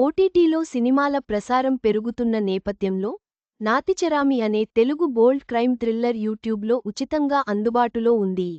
ఓటీటీలో సినిమాల ప్రసారం పెరుగుతున్న నేపథ్యంలో నాతిచరామి అనే తెలుగు బోల్డ్ క్రైమ్ థ్రిల్లర్ యూట్యూబ్లో ఉచితంగా అందుబాటులో ఉంది.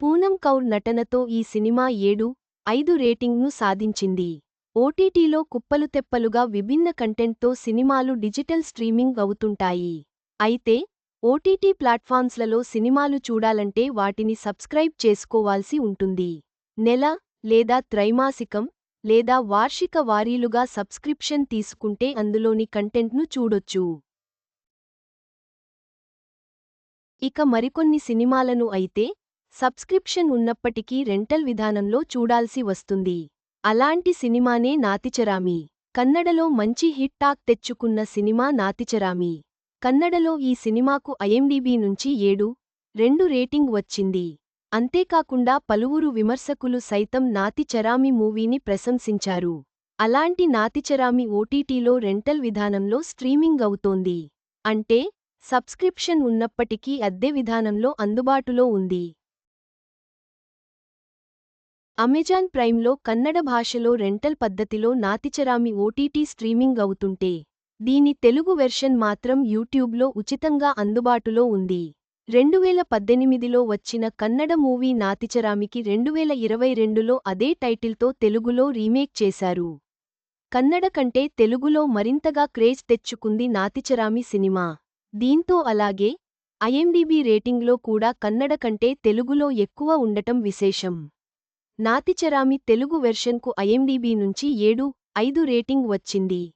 పూనం కౌర్ నటనతో ఈ సినిమా ఏడు ఐదు రేటింగ్ను సాధించింది. ఓటీటీలో కుప్పలు తెప్పలుగా విభిన్న కంటెంట్తో సినిమాలు డిజిటల్ స్ట్రీమింగ్ అవుతుంటాయి. అయితే ఓటీటీ ప్లాట్ఫామ్స్లలో సినిమాలు చూడాలంటే వాటిని సబ్స్క్రైబ్ చేసుకోవాల్సి ఉంటుంది. నెల లేదా త్రైమాసికం లేదా వార్షిక వారీలుగా సబ్స్క్రిప్షన్ తీసుకుంటే అందులోని కంటెంట్ను చూడొచ్చు. ఇక మరికొన్ని సినిమాలను అయితే సబ్స్క్రిప్షన్ ఉన్నప్పటికీ రెంటల్ విధానంలో చూడాల్సి వస్తుంది. అలాంటి సినిమానే నాతిచరామి. కన్నడలో మంచి హిట్ టాక్ తెచ్చుకున్న సినిమా నాతిచరామి. కన్నడలో ఈ సినిమాకు ఐఎండీబీ నుంచి ఏడు రెండు రేటింగ్ వచ్చింది. అంతేకాకుండా పలువురు విమర్శకులు సైతం నాతిచరామి మూవీని ప్రశంసించారు. అలాంటి నాతిచరామి ఓటీటీలో రెంటల్ విధానంలో స్ట్రీమింగ్ అవుతోంది. అంటే సబ్స్క్రిప్షన్ ఉన్నప్పటికీ అద్దె విధానంలో అందుబాటులో ఉంది. అమెజాన్ ప్రైమ్లో కన్నడ భాషలో రెంటల్ పద్ధతిలో నాతిచరామి ఓటీటీ స్ట్రీమింగ్ అవుతుంటే దీని తెలుగు వెర్షన్ మాత్రం యూట్యూబ్లో ఉచితంగా అందుబాటులో ఉంది. రెండువేల పద్దెనిమిదిలో వచ్చిన కన్నడ మూవీ నాతిచరామికి రెండువేల ఇరవై రెండులో అదే టైటిల్తో తెలుగులో రీమేక్ చేశారు. కన్నడ కంటే తెలుగులో మరింతగా క్రేజ్ తెచ్చుకుంది నాతిచరామి సినిమా. దీంతో అలాగే ఐఎండిబి రేటింగ్లో కూడా కన్నడ కంటే తెలుగులో ఎక్కువ ఉండటం విశేషం. నాతిచరామి తెలుగు వెర్షన్కు ఐఎండిబి నుంచి ఏడు ఐదు రేటింగ్ వచ్చింది.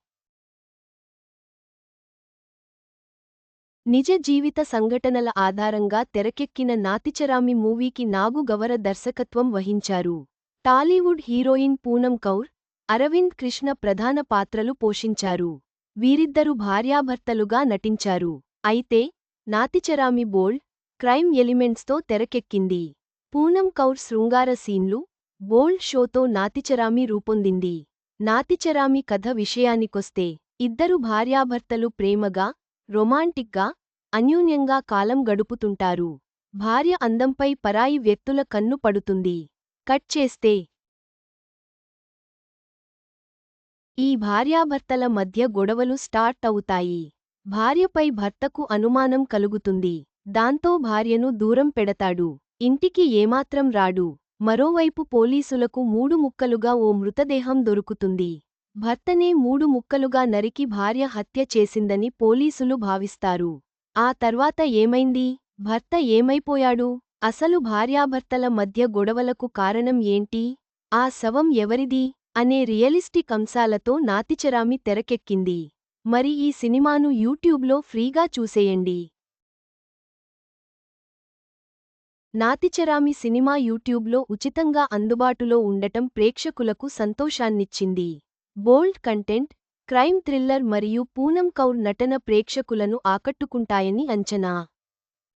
నిజ జీవిత సంఘటనల ఆధారంగా తెరకెక్కిన నాతిచరామి మూవీకి నాగు గవర దర్శకత్వం వహించారు. టాలీవుడ్ హీరోయిన్ పూనం కౌర్ అరవింద్ కృష్ణ ప్రధాన పాత్రలు పోషించారు. వీరిద్దరు భార్యాభర్తలుగా నటించారు. అయితే నాతిచరామి బోల్డ్ క్రైమ్ ఎలిమెంట్స్తో తెరకెక్కింది. పూనం కౌర్ శృంగార సీన్లు బోల్డ్ షోతో నాతిచరామి రూపొందింది. నాతిచరామి కథ విషయానికొస్తే ఇద్దరు భార్యాభర్తలు ప్రేమగా రొమాంటిక్గా అన్యూన్యంగా కాలం గడుపుతుంటారు. భార్య అందంపై పరాయి వ్యక్తుల కన్ను పడుతుంది. కట్ చేస్తే. ఈ భార్యాభర్తల మధ్య గొడవలు స్టార్ట్ అవుతాయి. భార్యపై భర్తకు అనుమానం కలుగుతుంది. దాంతో భార్యను దూరం పెడతాడు. ఇంటికి ఏమాత్రం రాడు. మరోవైపు పోలీసులకు మూడు ముక్కలుగా ఓ మృతదేహం దొరుకుతుంది. భర్తనే మూడు ముక్కలుగా నరికి భార్య హత్య చేసిందని పోలీసులు భావిస్తారు. ఆ తర్వాత ఏమైంది? భర్త ఏమైపోయాడు? అసలు భార్యాభర్తల మధ్య గొడవలకు కారణం ఏంటి? ఆ శవం ఎవరిది? అనే రియలిస్టిక్ అంశాలతో నాతిచరామి తెరకెక్కింది. మరి ఈ సినిమాను యూట్యూబ్లో ఫ్రీగా చూసేయండి. నాతిచరామి సినిమా యూట్యూబ్లో ఉచితంగా అందుబాటులో ఉండటం ప్రేక్షకులకు సంతోషాన్నిచ్చింది. బోల్డ్ కంటెంట్ క్రైమ్ థ్రిల్లర్ మరియు పూనం కౌర్ నటన ప్రేక్షకులను ఆకట్టుకుంటాయని అంచనా.